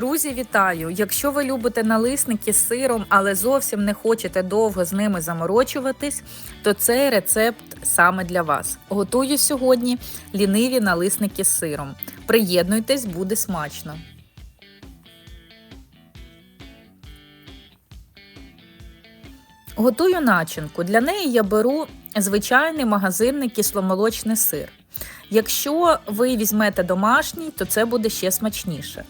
Друзі, вітаю! Якщо ви любите налисники з сиром, але зовсім не хочете довго з ними заморочуватись, то цей рецепт саме для вас. Готую сьогодні ліниві налисники з сиром. Приєднуйтесь, буде смачно. Готую начинку. Для неї я беру звичайний магазинний кисломолочний сир. Якщо ви візьмете домашній, то це буде ще смачніше.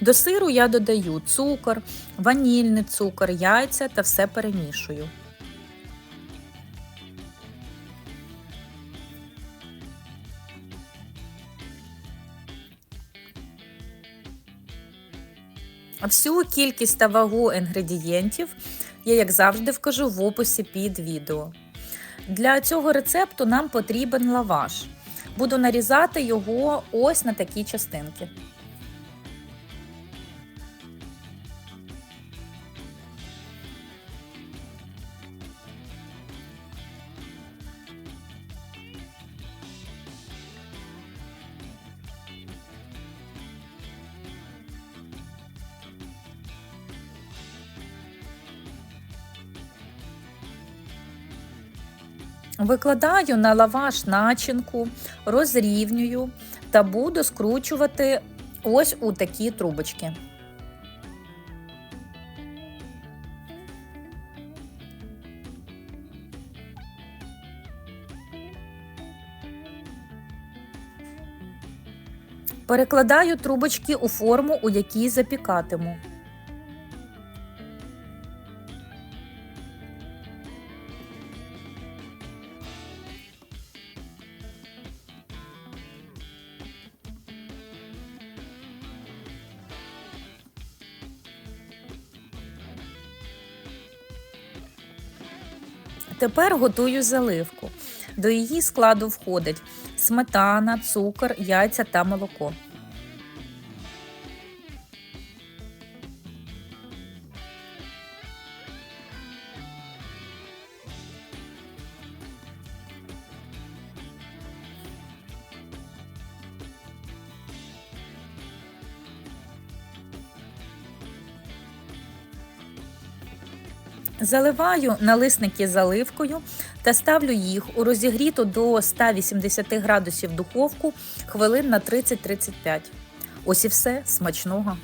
До сиру я додаю цукор, ванільний цукор, яйця та все перемішую. Всю кількість та вагу інгредієнтів я, як завжди, вкажу в описі під відео. Для цього рецепту нам потрібен лаваш. Буду нарізати його ось на такі частинки. Викладаю на лаваш начинку, розрівнюю та буду скручувати ось у такі трубочки. Перекладаю трубочки у форму, у якій запікатиму. Тепер готую заливку. До її складу входить сметана, цукор, яйця та молоко. Заливаю налисники заливкою та ставлю їх у розігріту до 180 градусів духовку хвилин на 30-35. Ось і все смачного.